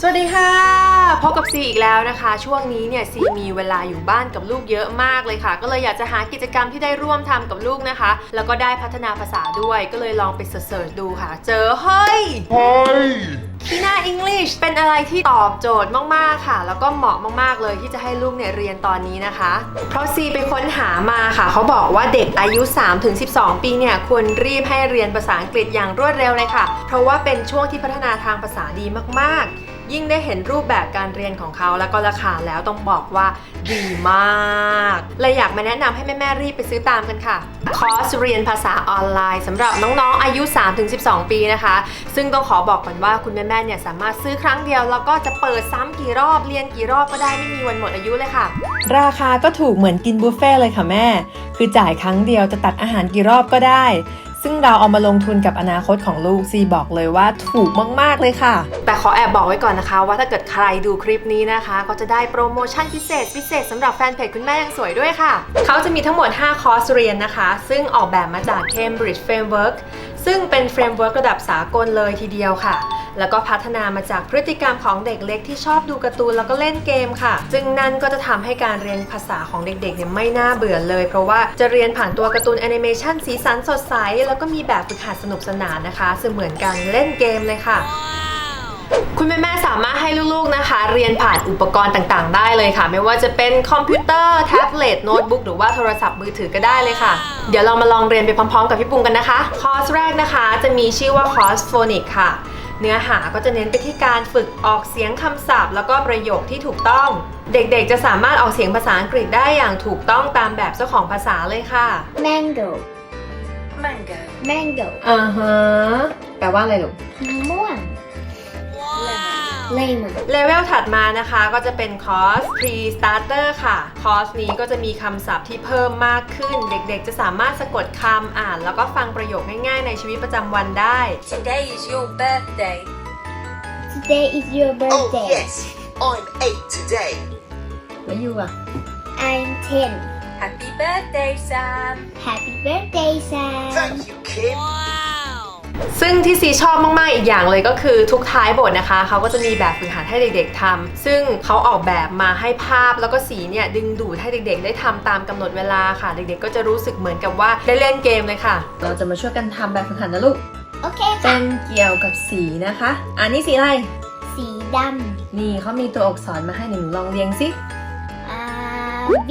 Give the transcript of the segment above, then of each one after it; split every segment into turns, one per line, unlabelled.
สวัสดีค่ะพบกับซีอีกแล้วนะคะ ช่วงนี้เนี่ยซีมีเวลาอยู่บ้านกับลูกเยอะมากเลยค่ะ ก็เลยอยากจะหากิจกรรมที่ได้ร่วมทำกับลูกนะคะ แล้วก็ได้พัฒนาภาษาด้วย ก็เลยลองไปเสิร์ชๆดูค่ะ เจอเฮ้ย
Hi!
คีน่าอังกฤษเป็นอะไรที่ตอบโจทย์มาก ๆ ค่ะ แล้วก็เหมาะมาก ๆ เลยที่จะให้ลูกเนี่ยเรียนตอนนี้นะคะ เพราะซีไปค้นหามาค่ะ เขาบอกว่าเด็กอายุ 3-12 ปีเนี่ยควรรีบให้เรียนภาษาอังกฤษอย่างรวดเร็วเลยค่ะ เพราะว่าเป็นช่วงที่พัฒนาทางภาษาดีมาก ๆ ยิ่งได้เห็นรูปแบบการเรียนของเขาแล้วก็ราคาแล้วต้องบอกว่าดีมากเลยอยากมาแนะนำให้แม่ๆรีบไปซื้อตามกันค่ะ คอร์สเรียนภาษาออนไลน์สำหรับน้องๆอายุ 3-12 ปีนะคะ ซึ่งต้องขอบอกก่อนว่าคุณแม่ๆเนี่ยสามารถซื้อครั้งเดียว แล้วก็จะเปิดซ้ำกี่รอบเรียนกี่รอบก็ได้ไม่มีวันหมดอายุเลยค่ะ
ราคาก็ถูกเหมือนกินบุฟเฟ่เลยค่ะแม่ คือจ่ายครั้งเดียวจะตักอาหารกี่รอบก็ได้ ซึ่งเราเอามาลงทุนกับอนาคตของลูกซีบอกเลยว่าถูกมาก ๆ เลยค่ะ
แต่ขอแอบบอกไว้ก่อนนะคะ ว่าถ้าเกิดใครดูคลิปนี้นะคะ ก็จะได้โปรโมชั่นพิเศษ พิเศษสำหรับแฟนเพจคุณแม่ยังสวยด้วยค่ะ เขาจะมีทั้งหมด 5 คอร์สเรียนนะคะ ซึ่งออกแบบมาจาก Cambridge Framework ซึ่งเป็นเฟรมเวิร์กระดับสากลเลยทีเดียวค่ะ แล้วก็พัฒนามาจากพฤติกรรมของเด็กเล็กที่ชอบดูการ์ตูนแล้วก็เล่นเกมค่ะ ซึ่งนั่นก็จะทำให้การเรียนภาษาของเด็กๆเนี่ยไม่น่าเบื่อเลย เพราะว่าจะเรียนผ่านตัวการ์ตูนแอนิเมชันสีสันสดใส แล้วก็มีแบบฝึกหัดสนุกสนานนะคะเสมือนการเล่นเกมเลยค่ะคุณแม่แม่ๆสามารถให้ลูกๆนะคะ เรียนผ่านอุปกรณ์ต่างๆ ได้เลยค่ะ ไม่ว่าจะเป็นคอมพิวเตอร์แท็บเล็ตโน้ตบุ๊กหรือว่าโทรศัพท์มือถือก็ได้เลยค่ะ เดี๋ยวเรามาลองเรียนไปพร้อมๆ กับพี่ปุงกันนะคะ คอร์สแรกนะคะ จะมีชื่อว่าคอร์สโฟนิกค่ะ เนื้อหาก็จะเน้นไปที่การฝึกออกเสียงคำศัพท์ แล้วก็ประโยคที่ถูกต้อง เด็กๆ จะสามารถออกเสียงภาษาอังกฤษได้อย่างถูกต้องตามแบบเจ้าของภาษาเลยค่ะ
mango
Mango
mango
อ่าฮะแปลว่าอะไรลูก
มะม่วง lemon
เลเวลถัดมานะคะก็จะเป็นคอร์ส pre starter ค่ะ คอร์สนี้ก็จะมีคำศัพท์ที่เพิ่มมากขึ้น เด็กๆ จะสามารถสะกดคำอ่าน แล้วก็ฟังประโยคง่ายๆ ในชีวิตประจำวันได้
Today is your birthday.
today is your
Oh,
birthday
yes. I'm eight today.
แล้วยูอะ
I'm 10
Happy birthday, Sam.
happy birthday Sam
Thank you, Kim.
ซึ่งที่ซีชอบมากๆอีกอย่างเลยก็คือทุกท้ายบทนะคะ เขาก็จะมีแบบฝึกหัดให้เด็ก ๆทำซึ่งเขาออกแบบมาให้ภาพแล้วก็สีเนี่ยดึงดูดให้เด็ก ๆ ได้ทำตามกำหนดเวลาค่ะ เด็ก ๆ ก็จะรู้สึกเหมือนกับว่าได้เล่นเกมเลยค่ะ เราจะมาช่วยกันทำแบบฝึกหัดนะลูก
โอเค
เป็
ค่ะ
นเกี่ยวกับสีนะคะ อันนี้สีอะไร
สีด
นี่เขามีตัวอักษรมาให้หนูลองเรียงสิำ
อ่า B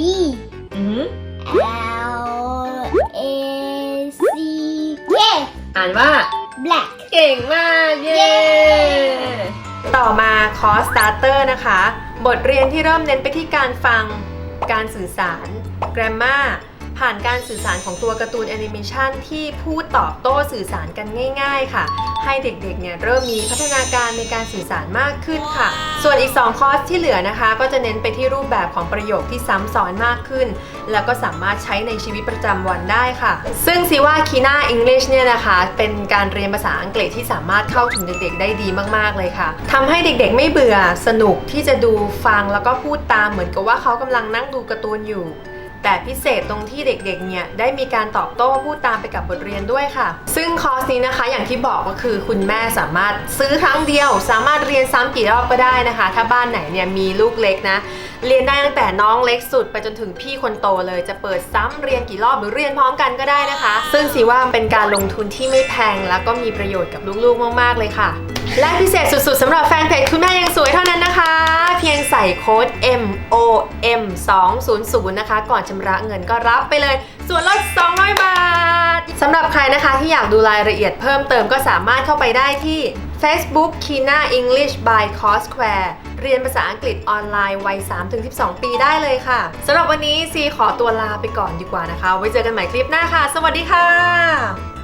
อือหือ
L A C K
อ่านว่า
black
เก่งมาก เย้ ต่อมาคอร์สสตาร์เตอร์นะคะ บทเรียนที่เริ่มเน้นไปที่การฟัง การสื่อสาร grammar ผ่านการสื่อสารของตัวการ์ตูนแอนิเมชันที่พูดตอบโต้สื่อสารกันง่ายๆค่ะ ให้เด็กๆเนี่ยเริ่มมีพัฒนาการในการสื่อสารมากขึ้นค่ะ ส่วนอีก 2 คอร์สที่เหลือนะคะ ก็จะเน้นไปที่รูปแบบของประโยคที่ซ้ำซ้อนมากขึ้น แล้วก็สามารถใช้ในชีวิตประจำวันได้ค่ะ ซึ่งซีว่าคีน่าอังกฤษเนี่ยนะคะเป็นการเรียนภาษาอังกฤษที่สามารถเข้าถึงเด็กๆ ได้ดีมากๆเลยค่ะทำให้เด็กๆ ไม่เบื่อสนุกที่จะดูฟังแล้วก็พูดตามเหมือนกับว่าเขากำลังนั่งดูการ์ตูนอยู่ แต่พิเศษตรงที่เด็กๆ เนี่ย ได้มีการตอบโต้พูดตามไปกับบทเรียนด้วยค่ะ ซึ่งคอร์สนี้นะคะอย่างที่บอกก็คือคุณแม่สามารถซื้อครั้งเดียว สามารถเรียนซ้ำกี่รอบก็ได้นะคะ ถ้าบ้านไหนเนี่ยมีลูกเล็กนะ เรียนได้ตั้งแต่น้องเล็กสุด ไปจนถึงพี่คนโตเลยจะเปิดซ้ำเรียนกี่รอบหรือเรียนพร้อมกันก็ได้นะคะ ซึ่งสีว่าเป็นการลงทุนที่ไม่แพงแล้วก็มีประโยชน์กับลูกๆมาก ๆเลยค่ะ และพิเศษสุดๆสำหรับแฟนเพจคุณแม่ยังสวยเท่านั้นนะคะ เพียงใส่โค้ด M O M 2 0 0นะคะ ก่อนชำระเงินก็รับไปเลย ส่วนลด 200 บาทสำหรับใครนะคะที่อยากดูรายละเอียดเพิ่มเติมก็สามารถเข้าไปได้ที่ Facebook Kina English by Courseware เรียนภาษาอังกฤษออนไลน์วัย 3-12 ปีได้เลยค่ะสำหรับวันนี้ซีขอตัวลาไปก่อนดีกว่านะคะ ไว้เจอกันใหม่คลิปหน้าค่ะ สวัสดีค่ะ